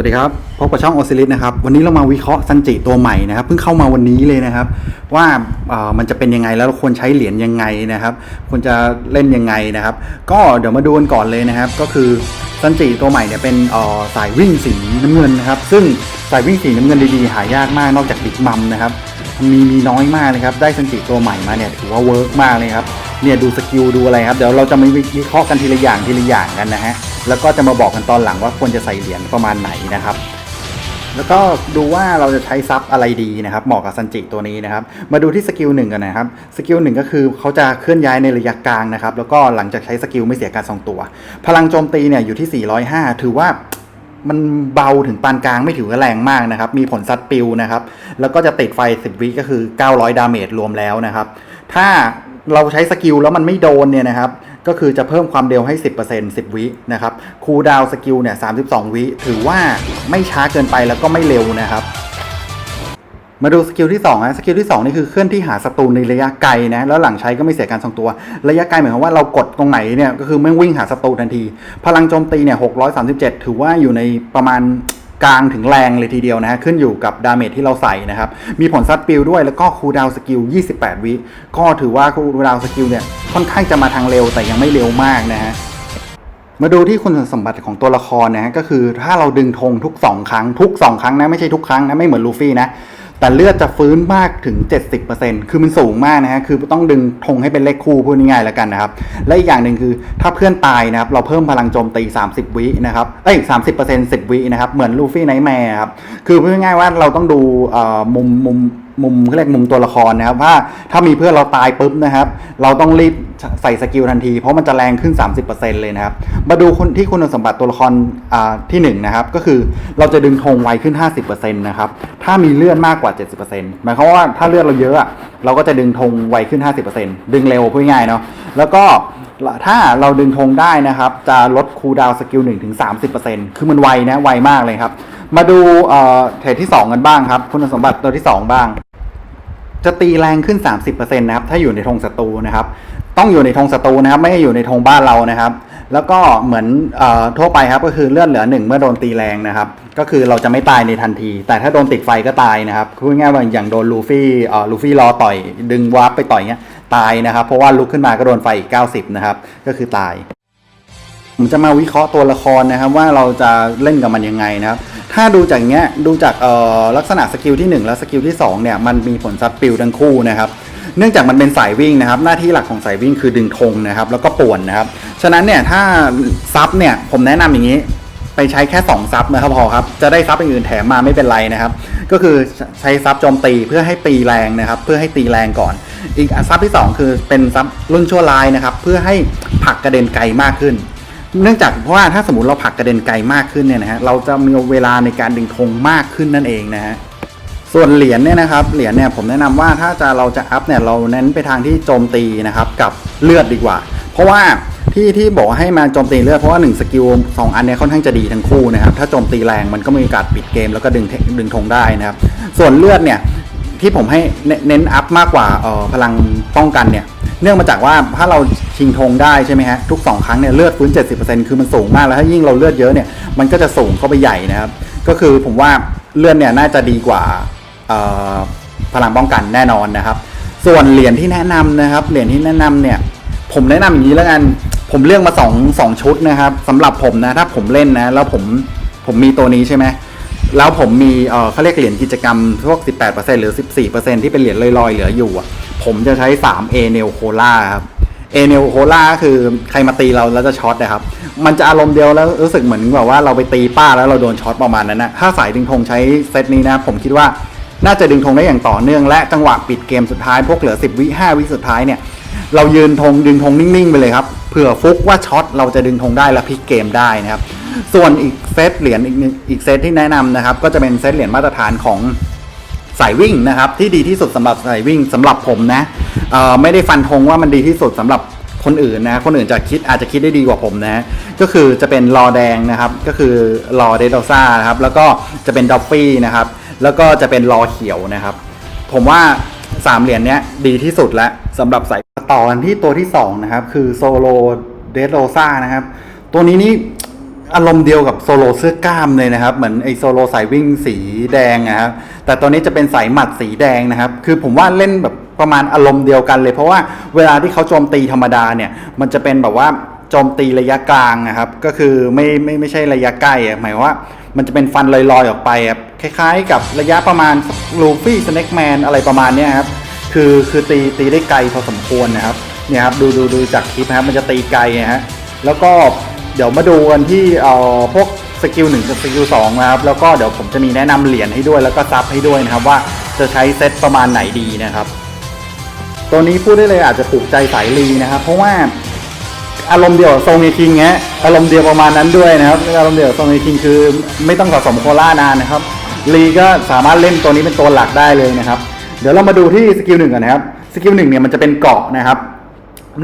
วัสดีครับพบกับช่องโอซิลิสนะครับวันนี้เรามาวิเคราะห์ซันจิตัวใหม่นะครับเพิ่งเข้ามาวันนี้เลยนะครับ ว่าเอ่อมันจะเป็นยังไงแล้วเราควรใช้เหรียญยังไงนะครับ ควรจะเล่นยังไงนะครับ ก็เดี๋ยวมาดูกันก่อนเลยนะครับ ก็คือซันจิตัวใหม่เนี่ยเป็นเอ่อสายวิ่งสีน้ำเงินนะครับ ซึ่งสายวิ่งสีน้ำเงินดีๆหายากมากนอกจากบิ๊กมัมนะครับมีมีน้อยมากเลยครับได้ซันจิตัวใหม่มาเนี่ยถือว่าเวิร์กมากเลยครับ เนี่ยดูสกิลดูอะไรครับ เดี๋ยวเราจะมาวิเคราะห์กันทีละอย่างทีละอย่างกันนะฮะ แล้วก็จะมาบอกกันตอนหลังว่าควรจะใส่เหรียญประมาณไหนนะครับ แล้วก็ดูว่าเราจะใช้ซับอะไรดีนะครับ เหมาะกับซันจิตัวนี้นะครับ มาดูที่สกิลหนึ่งกันนะครับ สกิลหนึ่งก็คือเขาจะเคลื่อนย้ายในระยะกลางนะครับ แล้วก็หลังจากใช้สกิลไม่เสียการทรงตัว พลังโจมตีเนี่ยอยู่ที่ 405 ถือว่ามันเบาถึงปานกลางไม่ถือว่าแรงมากนะครับ มีผลซัดปิวนะครับ แล้วก็จะติดไฟ 10 วิก็คือ 900 ดาเมจรวมแล้วนะครับ ถ้า เราใช้สกิลแล้วมันไม่โดนเนี่ยนะครับก็คือจะเพิ่มความเร็วให้ 10% 10 วินะครับคูลดาวสกิลเนี่ย32 วิถือว่าไม่ช้าเกินไปแล้วก็ไม่เร็วนะครับมาดูสกิลที่2นะสกิลที่ 2 นี่คือเคลื่อนที่หาศัตรูในระยะไกลนะแล้วหลังใช้ก็ไม่เสียการทรงตัว ระยะไกลหมายความว่าเรากดตรงไหนเนี่ยก็คือแม่วิ่งหาศัตรูทันที พลังโจมตีเนี่ย637 ถือว่าอยู่ในประมาณ กลางถึงแรงเลยทีเดียวนะฮะขึ้นอยู่กับดาเมจที่เราใส่นะครับ มีผลซัดปิลด้วยแล้วก็คูลดาวสกิล 28 วิ ก็ถือว่าคูลดาวสกิลเนี่ยค่อนข้างจะมาทางเร็วแต่ยังไม่เร็วมากนะฮะมาดูที่คุณสมบัติของตัวละครนะฮะก็คือถ้าเราดึงธงทุก 2 ครั้งทุก 2 ครั้งนะไม่ใช่ทุกครั้งนะไม่เหมือนลูฟี่นะ แต่เลือดจะฟื้นมากถึง 70%คือมันสูงมากนะฮะ คือต้องดึงธงให้เป็นเลขคู่พูดง่ายๆแล้วกันนะครับ และอีกอย่างหนึ่งคือถ้าเพื่อนตายนะครับ เราเพิ่มพลังโจมตี 30 วินะครับ เอ้ย 30% 10 วินะครับ เหมือนลูฟี่ไนท์แมร์ครับ คือพูดง่ายๆว่าเราต้องดูมุมมุมมุมเรียกมุมตัวละครนะครับว่าถ้ามีเพื่อนเราตายปุ๊บนะครับ เราต้องรีบ ใส่สกิลทันที เพราะมันจะแรงขึ้น 30%เลยนะครับ มาดูคนที่คุณสมบัติตัวละครอ่าที่1นะครับ ก็คือเราจะดึงธงไวขึ้น 50%นะครับ ถ้ามีเลือดมากกว่า 70%หมายความว่าถ้าเลือดเราเยอะ เราก็จะดึงธงไวขึ้น 50%ดึงเร็วพูดง่ายเนาะ แล้วก็ถ้าเราดึงธงได้นะครับ จะลดคูลดาวสกิล1ถึง30%คือมันไวนะ ไวมากเลยครับ มาดูเทรดที่ 2 กันบ้างครับ คุณสมบัติตัวที่ 2 บ้างจะตีแรงขึ้น 30%นะครับ ถ้าอยู่ในธงศัตรูนะครับ ต้องอยู่ในธงศัตรูนะครับ ไม่ได้อยู่ในธงบ้านเรานะครับ แล้วก็เหมือนอทั่วไปครับก็คือเลือดเหลือหนึ่งเมื่อโดนตีแรงนะครับ ก็คือเราจะไม่ตายในทันที แต่ถ้าโดนติดไฟก็ตายนะครับพูดง่ายว่าอย่างโดนลูฟี่ลูฟี่รอต่อย ดึงวาร์ปไปต่อยเงี้ยตายนะครับ เพราะว่าลุกขึ้นมาก็โดนไฟอีก90นะครับก็คือตายผมจะมาวิเคราะห์ตัวละครนะครับว่าเราจะเล่นกับมันยังไงนะครับ ถ้าดูจากเนี้ยดูจากลักษณะสกิลที่ 1 และสกิลที่2เนี่ยมันมีผลซัดปิวทั้งคู่นะครับ เนื่องจากมันเป็นสายวิ่งนะครับ หน้าที่หลักของสายวิ่งคือดึงธงนะครับ แล้วก็ป่วนนะครับ ฉะนั้นเนี่ยถ้าซับเนี่ยผมแนะนำอย่างนี้ ไปใช้แค่2ซับนะครับพอครับจะได้ซับอื่นๆแถมมาไม่เป็นไรนะครับ ก็คือใช้ซับโจมตีเพื่อให้ตีแรงนะครับ เพื่อให้ตีแรงก่อน อีกซับที่ 2 คือเป็นซับรุ่นชั่วร้ายนะครับ เพื่อให้ผลักกระเด็นไกลมากขึ้นเนื่องจากเพราะว่าถ้าสมมติเราผลักกระเด็นไกลมากขึ้นเนี่ยนะฮะเราจะมีเวลาในการดึงธงมากขึ้นนั่นเองนะฮะ ส่วนเหรียญเนี่ยนะครับเหรียญเนี่ยผมแนะนำว่าถ้าจะเราจะอัพเนี่ยเราเน้นไปทางที่โจมตีนะครับกับเลือดดีกว่า เพราะว่าที่ที่บอกให้มาโจมตีเลือดเพราะว่า1สกิลสองอันเนี่ยค่อนข้างจะดีทั้งคู่นะครับถ้าโจมตีแรงมันก็มีโอกาสปิดเกมแล้วก็ดึงดึงธงได้นะครับส่วนเลือดเนี่ยที่ผมให้เน้นอัพมากกว่าออพลังป้องกันเนี่ยเนื่องมาจากว่าถ้าเราชิงธงได้ใช่ไหมฮะทุก 2 ครั้งเนี่ยเลือดฟื้น 70%คือมันสูงมากแล้วถ้ายิ่งเราเลือดเยอะเนี่ยมันก็จะสูงเข้าไปใหญ่นะครับก็คือผมว่าเลือดเนี่ยน่าจะดีกว่า พลังป้องกันแน่นอนนะครับ ส่วนเหรียญที่แนะนำนะครับ เหรียญที่แนะนำเนี่ย ผมแนะนำอย่างนี้แล้วกัน ผมเลือกมา2 2ชุดนะครับสำหรับผมนะ ถ้าผมเล่นนะ แล้วผมผมมีตัวนี้ใช่ไหมแล้วผมมีเขาเรียกเหรียญกิจกรรมพวก 18%หรือ 14%ที่เป็นเหรียญลอยๆ เหลืออยู่อะ ผมจะใช้ 3 a n e l c o l a ครับ a n e l c o l a คือใครมาตีเราแล้วจะช็อตนะครับ มันจะอารมณ์เดียวแล้วรู้สึกเหมือนแบบว่าเราไปตีป้าแล้วเราโดนช็อตประมาณนั้นนะ ถ้าสายดึงธงใช้เซตนี้นะ ผมคิดว่า น่าจะดึงธงได้อย่างต่อเนื่องและจังหวะปิดเกมสุดท้ายพวกเหลือ 10 วิ5วิสุดท้ายเนี่ยเรายืนธงดึงธงนิ่งๆไปเลยครับเผื่อฟุกว่าช็อตเราจะดึงธงได้และพลิกเกมได้นะครับส่วนอีกเซตเหรียญอีกอีกเซตที่แนะนำนะครับก็จะเป็นเซตเหรียญมาตรฐานของสายวิ่งนะครับที่ดีที่สุดสำหรับสายวิ่งสำหรับผมนะไม่ได้ฟันธงว่ามันดีที่สุดสำหรับคนอื่นนะคนอื่นจะคิดอาจจะคิดได้ดีกว่าผมนะก็คือจะเป็นรอแดงนะครับก็คือรอเดโดซ่านะครับแล้วก็จะเป็นดอฟฟี่นะครับ แล้วก็จะเป็นรอเขียวนะครับ ผมว่า 3 เหรียญเนี้ยดีที่สุดแล้วสำหรับสายต่อกันที่ตัวที่ 2 นะครับ คือโซโลเดสโรซ่านะครับ ตัวนี้นี่อารมณ์เดียวกับโซโลเสื้อกล้ามเลยนะครับ เหมือนไอโซโลสายวิ่งสีแดงนะครับ แต่ตัวนี้จะเป็นสายหมัดสีแดงนะครับ คือผมว่าเล่นแบบประมาณอารมณ์เดียวกันเลย เพราะว่าเวลาที่เขาโจมตีธรรมดาเนี่ย มันจะเป็นแบบว่าโจมตีระยะกลางนะครับ ก็คือไม่ไม่ไม่ใช่ระยะใกล้หมายว่า มันจะเป็นฟันลอยๆออกไปครับคล้ายๆ กับระยะประมาณลูฟี่สแน็คแมนอะไรประมาณนี้ครับคือคือตีตีได้ไกลพอสมควรนะครับเนี่ยครับดูดูดูจากคลิปนะครับมันจะตีไกลนะฮะแล้วก็เดี๋ยวมาดูกันที่เอ่อพวกสกิลหนึ่งกับสกิลสองนะครับแล้วก็เดี๋ยวผมจะมีแนะนำเหรียญให้ด้วยแล้วก็ซับให้ด้วยนะครับว่าจะใช้เซตประมาณไหนดีนะครับ ตัวนี้พูดได้เลยอาจจะถูกใจสายลีนะครับ เพราะว่า อารมณ์เดียวกับทรงเอคิงเงี้ยอารมณ์เดียวประมาณนั้นด้วยนะครับอารมณ์เดียวกับทรงเอคิงคือ ไม่ต้องสะสมโคล่านานนะครับลีก็สามารถเล่นตัวนี้เป็นตัวหลักได้เลยนะครับ เดี๋ยวเรามาดูที่สกิลหนึ่งกันนะครับสกิลหนึ่งเนี่ยมันจะเป็นเกาะนะครับ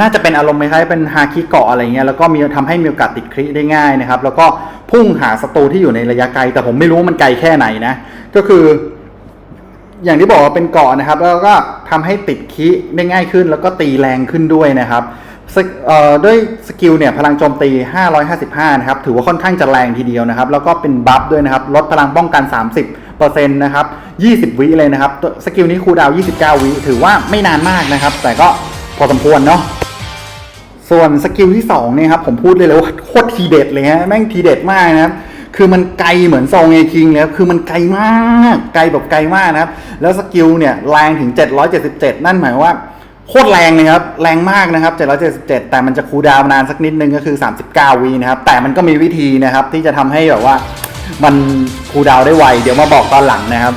น่าจะเป็นอารมณ์คล้ายเป็นฮาคิเกาะอะไรเงี้ยแล้วก็มีทำให้มีโอกาสติดคริได้ง่ายนะครับ แล้วก็พุ่งหาศัตรูที่อยู่ในระยะไกล แต่ผมไม่รู้ว่ามันไกลแค่ไหนนะ ก็คือ อย่างที่บอกว่าเป็นเกาะนะครับ แล้วก็ทำให้ติดคีได้ง่ายขึ้น แล้วก็ตีแรงขึ้นด้วยนะครับ ด้วยสกิลเนี่ยพลังโจมตี 555 นะครับ ถือว่าค่อนข้างจะแรงทีเดียวนะครับ แล้วก็เป็นบัฟด้วยนะครับ ลดพลังป้องกัน 30%นะครับ 20 วิเลยนะครับ สกิลนี้คูดาว 29 วิ ถือว่าไม่นานมากนะครับ แต่ก็พอสมควรเนาะ ส่วนสกิลที่2เนี่ยครับ ผมพูดเลยเลยว่าโคตรทีเด็ดเลยฮะ แม่งทีเด็ดมากนะครับ คือมันไกลเหมือนซองเอคิงเลยครับคือมันไกลมาก ไกลแบบไกลมากนะครับ แล้วสกิลเนี่ยแรงถึง 777 นั่นหมายว่า โคตรแรงเลยครับ แรงมากนะครับ 777 แต่มันจะคูดาวนานสักนิดนึงก็คือ 39วีนะครับ แต่มันก็มีวิธีนะครับ ที่จะทำให้แบบว่ามันคูดาวได้ไว เดี๋ยวมาบอกตอนหลังนะครับ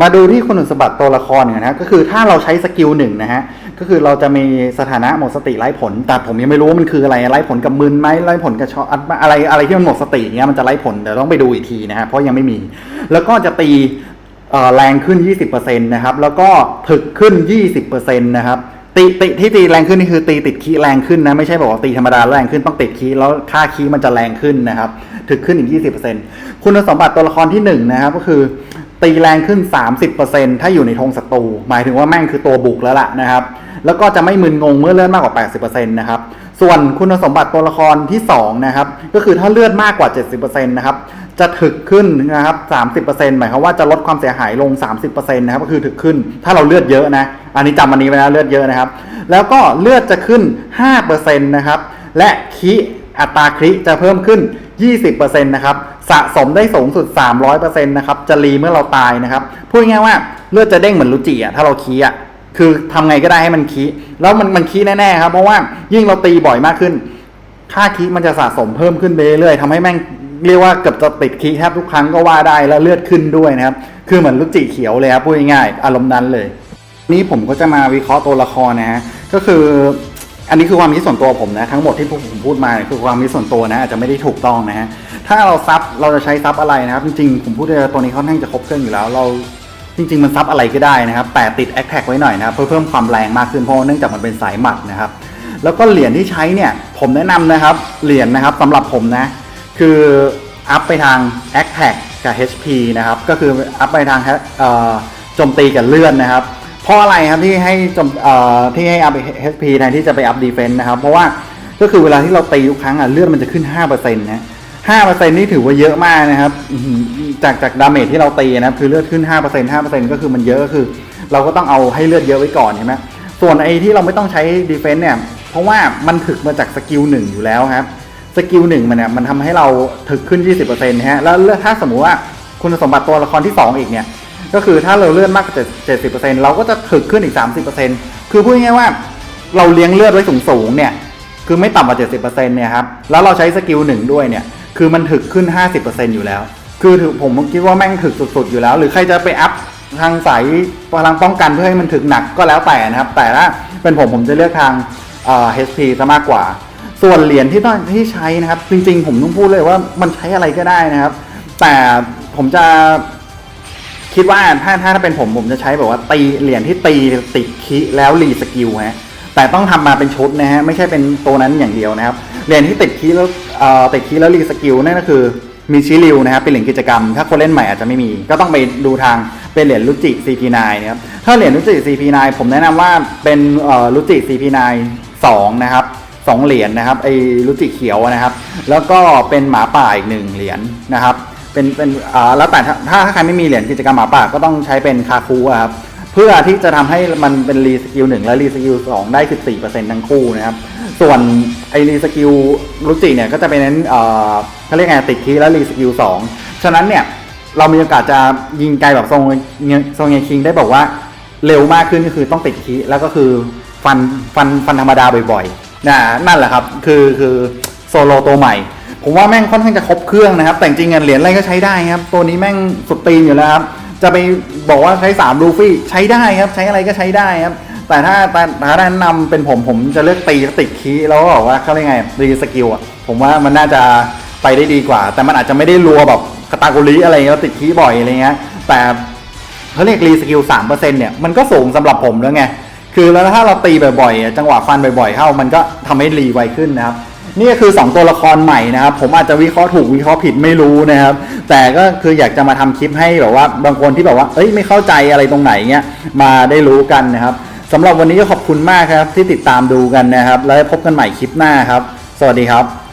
มาดูที่คุณสมบัติตัวละครเนี่ยนะก็คือถ้าเราใช้สกิลหนึ่งนะฮะ ก็คือเราจะมีสถานะหมดสติไร้ผล แต่ผมยังไม่รู้ว่ามันคืออะไร ไร้ผลกับมึนไหมไร้ผลกับช็อตอะไรอะไรที่มันหมดสติเนี้ยมันจะไร้ผล เดี๋ยวต้องไปดูอีกทีนะฮะ เพราะยังไม่มี แล้วก็จะตี แรงขึ้น 20%นะครับ แล้วก็ถึกขึ้น 20%นะครับตีตีที่ตีแรงขึ้นนี่คือตีติดคีย์แรงขึ้นนะไม่ใช่บอกว่าตีธรรมดาแรงขึ้นต้องติดคีย์แล้วค่าคีย์มันจะแรงขึ้นนะครับถึกขึ้นอีก 20%คุณสมบัติตัวละครที่หนึ่งนะครับก็คือตีแรงขึ้น 30%ถ้าอยู่ในธงศัตรูหมายถึงว่าแม่งคือตัวบุกแล้วล่ะนะครับ แล้วก็จะไม่มึนงงเมื่อเลือดมากกว่า 80%นะครับส่วนคุณสมบัติตัวละครที่2นะครับก็คือถ้าเลือดมากกว่า 70%นะครับ จะถึกขึ้นนะครับ30%หมายความว่าจะลดความเสียหายลง 30%นะครับก็คือถึกขึ้น ถ้าเราเลือดเยอะนะ อันนี้จำอันนี้ไว้นะเลือดเยอะนะครับ แล้วก็เลือดจะขึ้น5%นะครับและคิอัตราคิจะเพิ่มขึ้น 20%นะครับสะสมได้สูงสุด 300%นะครับจะรีเมื่อเราตายนะครับพูดง่ายๆว่าเลือดจะเด้งเหมือนลูจิอะถ้าเราคีอะคือทำไงก็ได้ให้มันคีแล้วมันมันคีแน่ๆครับเพราะว่ายิ่งเราตีบ่อยมากขึ้น ค่าคีมันจะสะสมเพิ่มขึ้นเรื่อยๆทำให้แม่ง เรียกว่าเกือบจะติดคีแทบทุกครั้งก็ว่าได้แล้วเลือดขึ้นด้วยนะครับ คือเหมือนลูจิเขียวเลยครับพูดง่ายๆอารมณ์นั้นเลย นี่ผมก็จะมาวิเคราะห์ตัวละครนะฮะก็คืออันนี้คือความคิดส่วนตัวผมนะทั้งหมดที่พวกผมพูดมาคือความคิดส่วนตัวนะอาจจะไม่ได้ถูกต้องนะฮะถ้าเราซับเราจะใช้ซับอะไรนะครับ จริงๆผมพูดเลยว่าตัวนี้ค่อนข้างจะครบเครื่องอยู่แล้ว เราจริง ๆ มันซับอะไรก็ได้นะครับ แต่ติดแอคแท็กไว้หน่อยนะครับเพื่อเพิ่มความแรงมากขึ้นเพราะเนื่องจากมันเป็นสายหมัดนะครับ แล้วก็เหรียญที่ใช้เนี่ยผมแนะนำนะครับเหรียญนะครับสำหรับผมนะ คืออัพไปทาง a t t a c กับ HP นะครับ ก็คืออัพไปทางโจมตีกับเลื่อนนะครับ เพราะอะไรครับที่ให้จมที่ให้อัพ HP แทนที่จะไปอัพดีเฟนต์นะครับ เพราะว่าก็คือเวลาที่เราตีทุกครั้งอะเลื่อนมันจะขึ้น 5%นะ5%นี่ถือว่าเยอะมากนะครับ จากจากดาเมจที่เราตีนะครับ คือเลือดขึ้น 5% 5%ก็คือมันเยอะก็คือ เราก็ต้องเอาให้เลือดเยอะไว้ก่อนใช่ไหมส่วนไอ้ที่เราไม่ต้องใช้ดีเฟนต์เนี่ย เพราะว่ามันถึกมาจากสกิลหนึ่งอยู่แล้วครับ สกิลหนึ่งมันเนี่ยมันทำให้เราถึกขึ้น 20%นะฮะแล้วถ้าสมมุติว่าคุณสมบัติตัวละครที่ 2 อีกเนี่ย ก็คือถ้าเราเลื่อนมากกว่า70%เราก็จะถึกขึ้นอีก 30%คือพูดง่ายๆว่าเราเลี้ยงเลือดไว้สูงๆเนี่ยคือไม่ต่ำกว่า 70%เนี่ยครับแล้วเราใช้สกิลหนึ่งด้วยเนี่ยคือมันถึกขึ้น 50%อยู่แล้ว คือถือผมคิดว่าแม่งถึกสุดๆอยู่แล้ว หรือใครจะไปอัพทางสายพลังป้องกันเพื่อให้มันถึกหนักก็แล้วแต่นะครับ แต่ถ้าเป็นผมผมจะเลือกทางเอ่อ HP ซะมากกว่า ส่วนเหรียญที่ต้องที่ใช้นะครับ จริง ๆ ผมต้องพูดเลยว่ามันใช้อะไรก็ได้นะครับ แต่ผมจะคิดว่าถ้าถ้าถ้าเป็นผมผมจะใช้แบบว่าตีเหรียญที่ตีติดคิแล้วรีสกิลฮะแต่ต้องทำมาเป็นชุดนะฮะไม่ใช่เป็นตัวนั้นอย่างเดียวนะครับเหรียญที่ติดคิแล้วเอ่อติดคิแล้วรีสกิลนั่นก็คือมีชิริวนะครับเป็นเหรียญกิจกรรม ถ้าคนเล่นใหม่อาจจะไม่มี ก็ต้องไปดูทางเป็นเหรียญลุจิ CP9 นะครับถ้าเหรียญลุจิ CP9 ผมแนะนำว่าเป็นเอ่อลุจิ CP9 2 นะครับ สองเหรียญนะครับไอ้รุจิเขียวนะครับ แล้วก็เป็นหมาป่าอีกหนึ่งเหรียญนะครับ เป็นเป็นอ่าแล้วแต่ถ้าถ้าใครไม่มีเหรียญกิจกรรมหมาป่าก็ต้องใช้เป็นคาคูอะครับเพื่อที่จะทำให้มันเป็นรีสกิลหนึ่งและรีสกิลสองได้ 14%ทั้งคู่นะครับ ส่วนไอรีสกิลรุจิเนี่ยก็จะเป็นเน้นเอ่อเขาเรียกไงติดคีย์และรีสกิลสองฉะนั้นเนี่ยเรามีโอกาสจะยิงไกลแบบทรงเงทรงเงคิงได้บอกว่าเร็วมากขึ้นก็คือต้องติดคีแล้วก็คือฟันฟันฟันธรรมดาบ่อยๆ นะนั่นแหละครับ คือคือโซโลตัวใหม่ ผมว่าแม่งค่อนข้างจะครบเครื่องนะครับ แต่จริงเงินเหรียญอะไรก็ใช้ได้ครับ ตัวนี้แม่งสุดตีนอยู่แล้วครับ จะไปบอกว่าใช้3ลูฟี่ใช้ได้ครับ ใช้อะไรก็ใช้ได้ครับ แต่ถ้าแต่ถ้าแนะนำเป็นผมผมจะเลือกตีติดคีแล้วก็บอกว่าเขาเรียกไงรีสกิลอะผมว่ามันน่าจะไปได้ดีกว่า แต่มันอาจจะไม่ได้รัวแบบคาตาโกริอะไรเงี้ยแล้วติดคีบ่อยอะไรเงี้ยแต่เขาเรียกรีสกิลสามเปอร์เซ็นต์เนี่ยมันก็สูงสำหรับผมแล้วไง คือแล้วถ้าเราตีบ่อยๆจังหวะฟันบ่อยๆเข้ามันก็ทำให้รีไวขึ้นนะครับนี่คือ 2 ตัวละครใหม่นะครับ ผมอาจจะวิเคราะห์ถูกวิเคราะห์ผิดไม่รู้นะครับ แต่ก็คืออยากจะมาทำคลิปให้แบบว่าบางคนที่แบบว่าเอ้ยไม่เข้าใจอะไรตรงไหนเงี้ยมาได้รู้กันนะครับสำหรับวันนี้ก็ขอบคุณมากครับที่ติดตามดูกันนะครับ แล้วพบกันใหม่คลิปหน้าครับ สวัสดีครับ